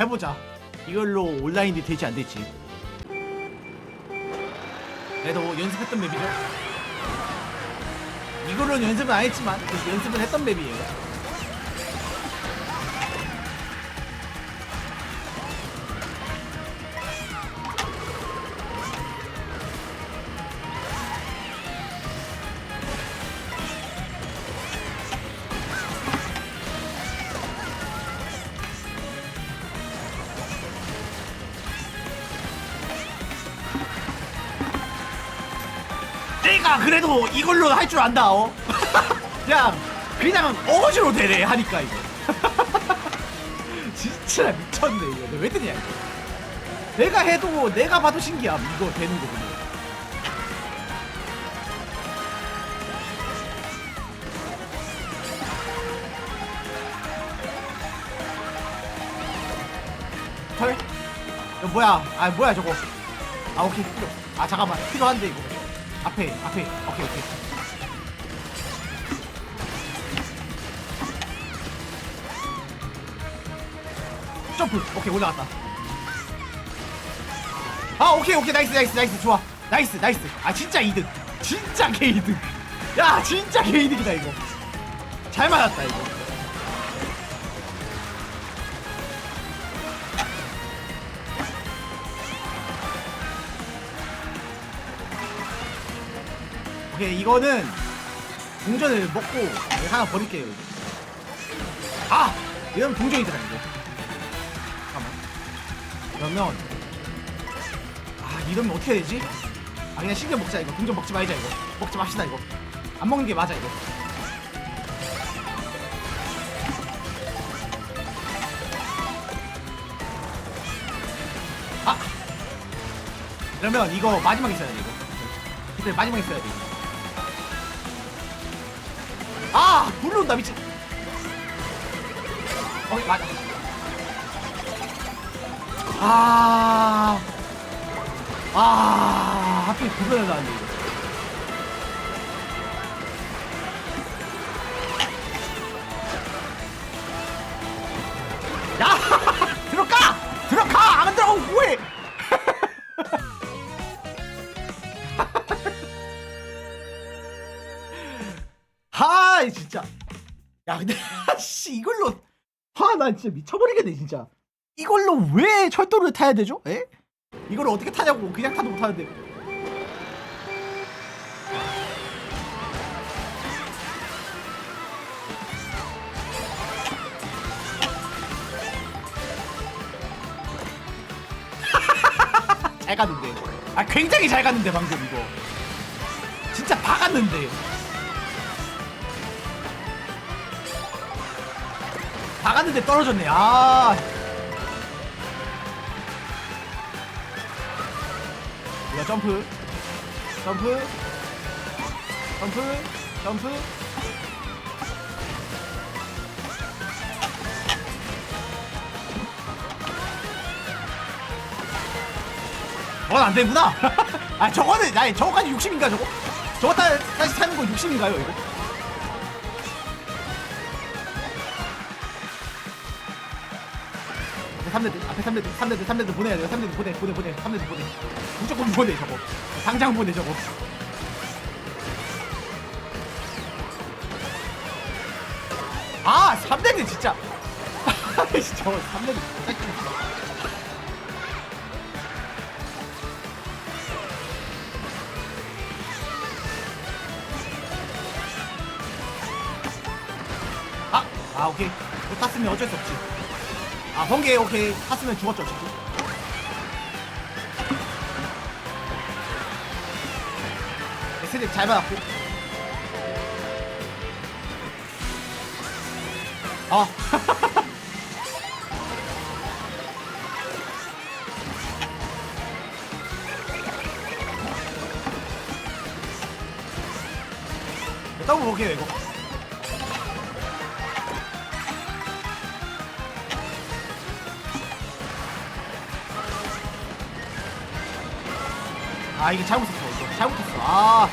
해보자. 이걸로 온라인이 되지 안 될지. 그래도 연습했던 맵이죠. 이걸로는 연습은 안 했지만 연습은 했던 맵이에요. 내가 그래도 이걸로 할 줄 안다. 어? 그냥 그냥 어거지로 되네 하니까 이거. 진짜 미쳤네 이거. 왜 되냐 이거. 내가 해도 내가 봐도 신기함 이거 되는 거군요. 헐? 이거 뭐야? 아 뭐야 저거? 아 오케이 필요. 아 잠깐만 필요한데 이거. 앞에 앞에. 오케이 오케이. 점프. 오케이 올라갔다. 아 오케이 오케이. 나이스 나이스 나이스. 좋아. 나이스 나이스. 아 진짜 이득. 진짜 개이득. 야 진짜 개이득이다 이거. 잘 맞았다 이거 오케이 이거는 동전을 먹고 하나 버릴게요 이거. 아! 이러면 동전이잖아 이거 잠깐만. 그러면 아 이러면 어떻게 해야 되지? 아 그냥 신경 먹자 이거. 동전 먹지 말자 이거. 먹지 맙시다 이거. 안 먹는 게 맞아 이거. 아! 그러면 이거 마지막에 써야 돼 이거. 그때 마지막에 써야 돼. 아 불러온다 미친 어 맞아 아 아, 하필 구별을 나왔네, 이거. 야! 들어가! 들어가! 안 들어가고 뭐해! 진짜. 야, 근데, 씨, 이걸로. 하, 난 진짜 미쳐버리겠네, 진짜. 이걸로 왜 철도를 타야 되죠? 에? 이걸 어떻게 타냐고 그냥 타도 못하는데 잘 갔는데 아 굉장히 잘 갔는데 방금 이거 진짜 박았는데 박았는데 떨어졌네. 아. 이거 점프. 점프. 점프. 점프. 저건 안 되구나. 아 저거는 아니 저거까지 60인가 저거? 저거 다, 다시 타는 거 60인가요 이거 앞에 3레드 앞에 3레드 3레드 3레드 보내야 돼요. 3레드 보내 보내 보내 3레드 보내. 무조건 보내 저거. 당장 보내 저거. 아 3레드 진짜. 아이씨 저거 3레드 아, 아 오케이. 이거 탔으면 어쩔 수 없지 아 번개 오케이. 탔으면 죽었죠 어차피 세대 잘 받았고. 아. 더블 볼게요 이거 아 이거 잘못했어 이거. 잘못했어. 아.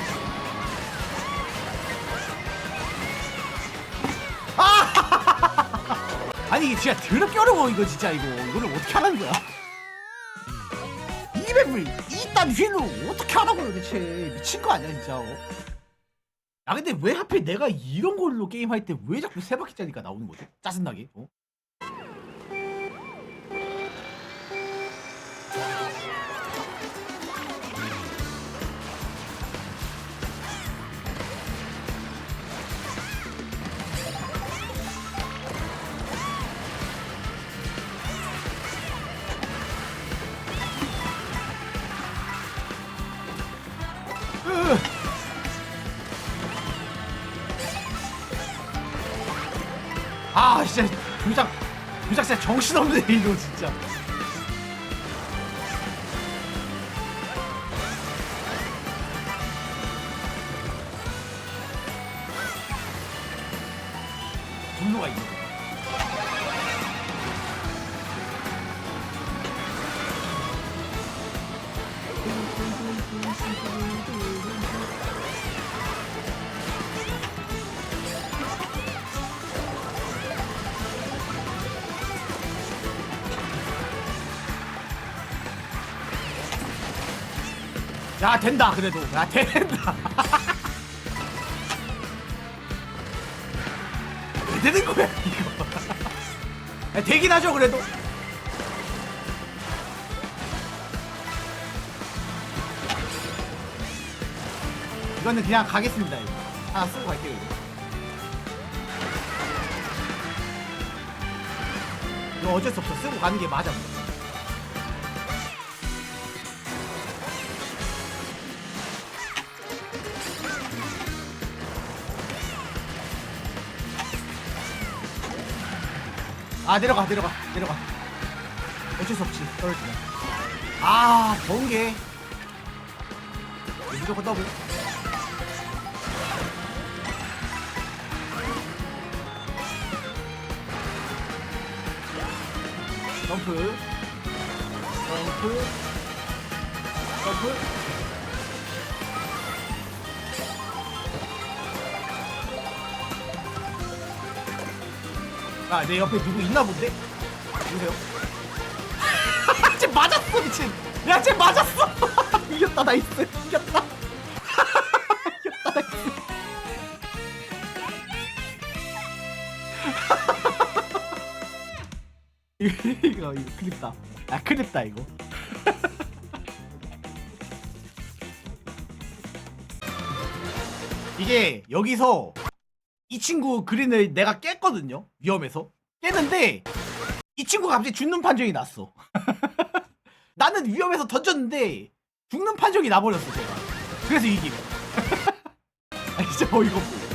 아니 이게 진짜 더럽게 어려워 이거 진짜 이거. 이거를 어떻게 하라는 거야? 200을 이딴 휠로 어떻게 하라고 도대체. 미친 거 아니야 진짜 어? 야 근데 왜 하필 내가 이런 걸로 게임할 때 왜 자꾸 세 바퀴짜리가 나오는 거지? 짜증나게 어? 아 진짜 조작 조작 진짜 정신없네 이거 진짜. 분노가 있는 거 야 된다 그래도. 야 된다. 왜 되는 거야 이거? 야, 되긴 하죠 그래도. 이거는 그냥 가겠습니다 이거. 하나 쓰고 갈게요 이거. 이거 어쩔 수 없어. 쓰고 가는 게 맞아 아 내려가 내려가 내려가. 어쩔 수 없지 떨어지면. 아 더운 게. 무조건 더블. 점프. 점프. 점프 아, 내 옆에 누구 있나 본데? 누구세요? 쟤 맞았어, 미친! 야, 쟤 맞았어! 이겼다, 나이스! 이겼다! 이겼다, 나이스! 이거, 이거, 클립다. 아, 클립다, 이거. 이게, 여기서, 이 친구 그린을 내가 깼거든요. 위험해서. 깼는데 이 친구가 갑자기 죽는 판정이 났어. 나는 위험해서 던졌는데 죽는 판정이 나버렸어 제가. 그래서 이김. 아 진짜 어이가 없어.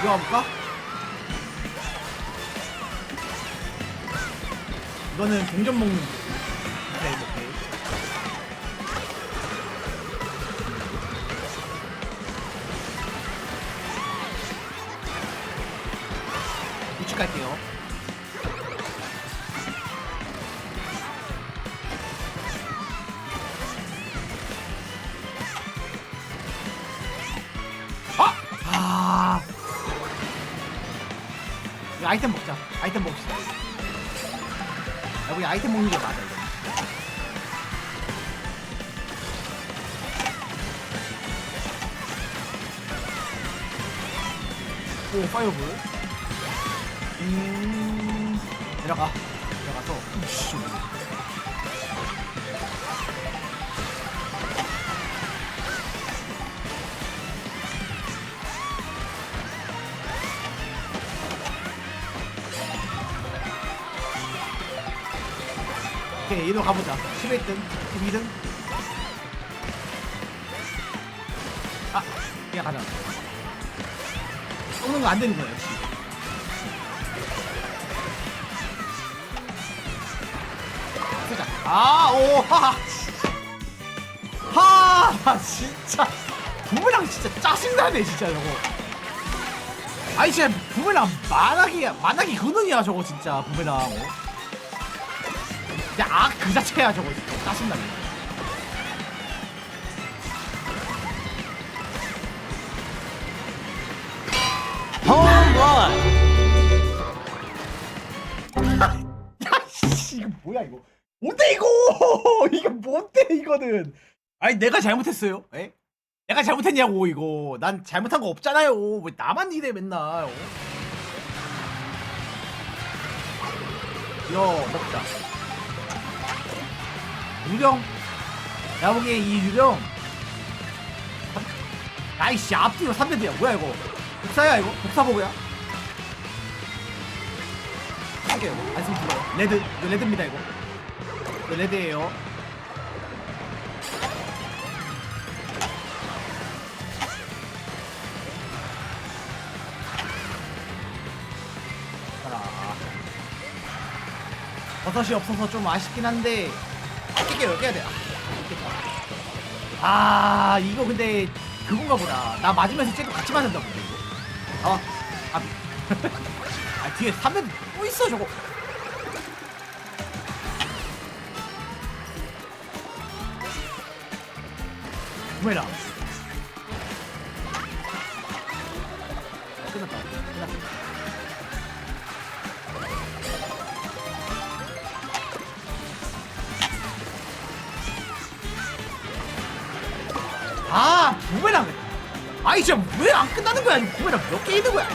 이거 가볼까? 이거는 동전 먹는 거. 아이템 먹자. 아이템 먹읍시다. 야, 우리 아이템 먹는 게 맞아, 이거. 오, 파이어볼. 음... 내려가. 내려가서. 오케이, 이리로 가보자. 11등, 12등. 아, 그냥 가자. 쏘는 거 안 되는 거야, 역시. 쓰자. 아, 오, 하! 하! 진짜. 부모랑 진짜 짜증나네, 진짜 저거. 아니, 진짜 부모랑 만하기야, 만하기 근원이야, 저거 진짜, 부모랑. 야, 악그 아, 자체야 저거. 짜증나네. 홈런! 아, 야씨 이거 뭐야 이거. 뭔데 이거? 이게 뭔데 이거는? 아니 내가 잘못했어요? 에? 내가 잘못했냐고 이거. 난 잘못한 거 없잖아요. 왜 나만 이래 맨날 어? 야 먹자. 유령. 내가 보기에 이 유령. 아이씨 앞뒤로 3대대야 뭐야 이거? 복사야 이거? 복사보고야? 할게요. 안쓰면 죽어요. 레드. 이거 레드입니다 이거. 이거 레드예요. 버섯이 없어서 좀 아쉽긴 한데 깰게요 깨야 돼. 아. 아 이거 근데 그건가 보다. 나 맞으면서 쟤도 같이 맞는다 근데 이거. 아, 아, 아 뒤에 3대 또 있어 저거. 구매라. 끝났다. 끝났다. 아, 부메랑. 아이, 진짜 왜 안 끝나는 거야? 이 부메랑 몇 개 있는 거야?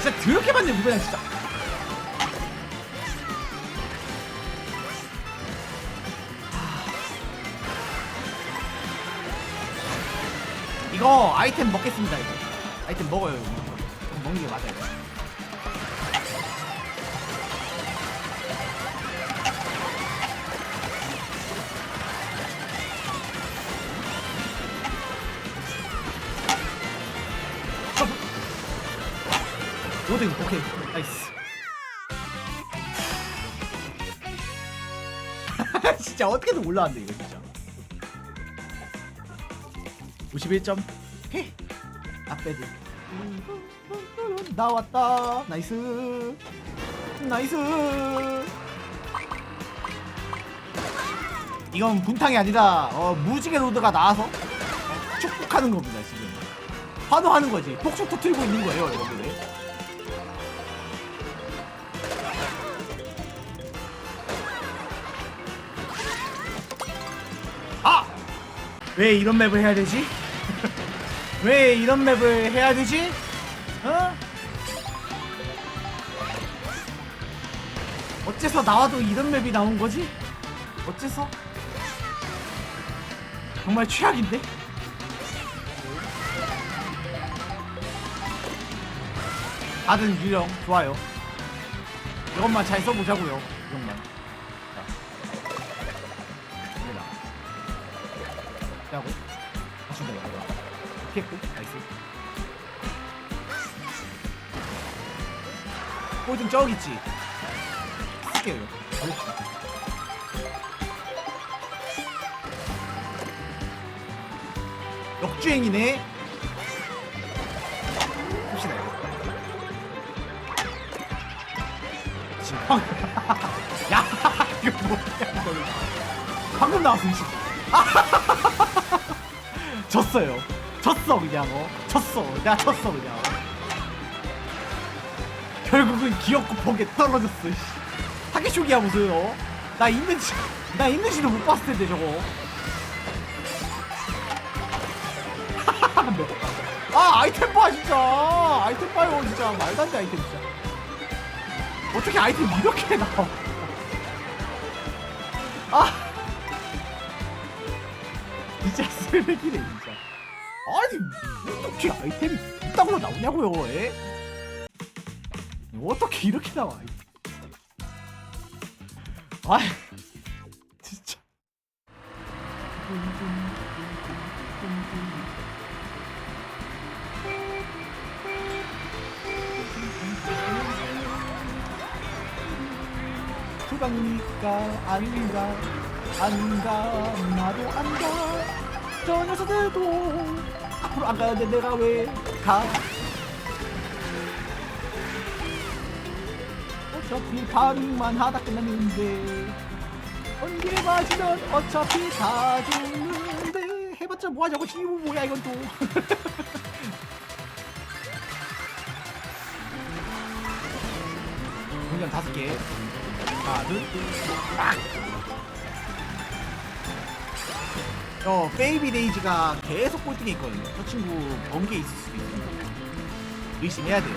진짜 더럽게 맞네, 부메랑 진짜. 이거 아이템 먹겠습니다, 이거. 아이템 먹어요, 이거. 이거 먹는 게 맞아요. 로딩 오케이. 나이스. 진짜 어떻게든 올라왔네 이거 진짜. 51점. 헤. 앞배드. 나왔다. 나이스. 나이스. 이건 분탕이 아니라 어, 무지개 로드가 나와서 어, 축복하는 겁니다 지금. 환호하는 거지. 폭죽 터트리고 있는 거예요 여러분들 왜 이런 맵을 해야 되지? 왜 이런 맵을 해야 되지? 어? 어째서 나와도 이런 맵이 나온 거지? 어째서? 정말 최악인데? 받은 유령 좋아요. 이것만 잘 써보자고요. 이것만. 하고 다시 내가 이거. 이렇게 했고 나이스. 꼴등 저기 있지. 쓸게요. 이거. 역주행이네. 봅시다 이거. 지금 방- 야 이거 뭐야 이거 방금 나왔어 지금 졌어요. 졌어 그냥 어. 졌어. 내가 졌어 그냥. 결국은 기억 쿠폰에 떨어졌어 씨. 사기쇼기야 무슨 어? 나 있는지 나 있는지도 못 봤을 텐데 저거. 아 아이템 봐 진짜. 아이템 봐요 진짜. 말도 안 돼 아이템 진짜. 어떻게 아이템 이렇게 나와? 아 쓰레기네 진짜. 아니 어떻게 아이템이 이따구로 나오냐고요 에? 어떻게 이렇게 나와? 아 진짜. 수강이니까 아닌가 안가 나도 안가 저 녀석들도 앞으로 안 가는데 내가 왜 가? 어차피 반응만 하다 끝났는데 번개 맞으면 어차피 다 죽는데 해봤자 뭐하자고 이거 뭐야 이건 또 이건 다섯 개 하나 둘 빡! 어 베이비 데이지가 계속 꼴등에 있거든요. 저 친구 번개 있을 수도 있습니다. 의심해야 돼요.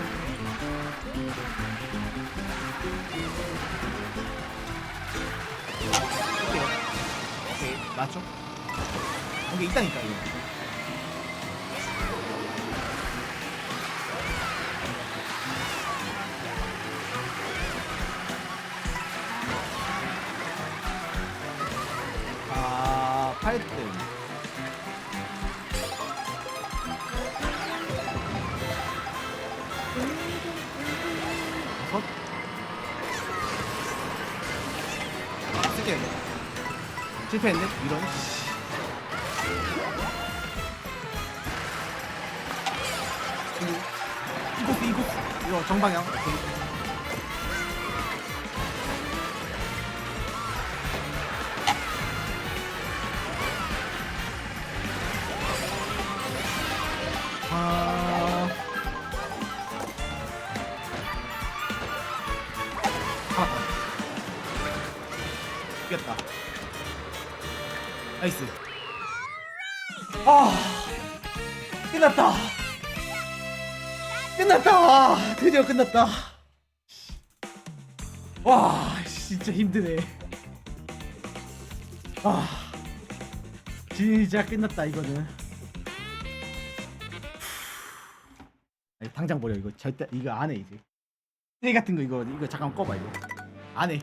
오케이. 오케이. 맞죠? 번개 있다니까 이거 실패했네. 이런. 이곳, 이곳. 이거 정방향. 오케이. 드디어 끝났다. 와, 진짜 힘드네. 아, 진짜 끝났다 이거는. 아니, 당장 버려 이거 절대 이거 안 해 이제 쓰레기 같은 거 이거 이거 잠깐 꺼봐 이거 안 해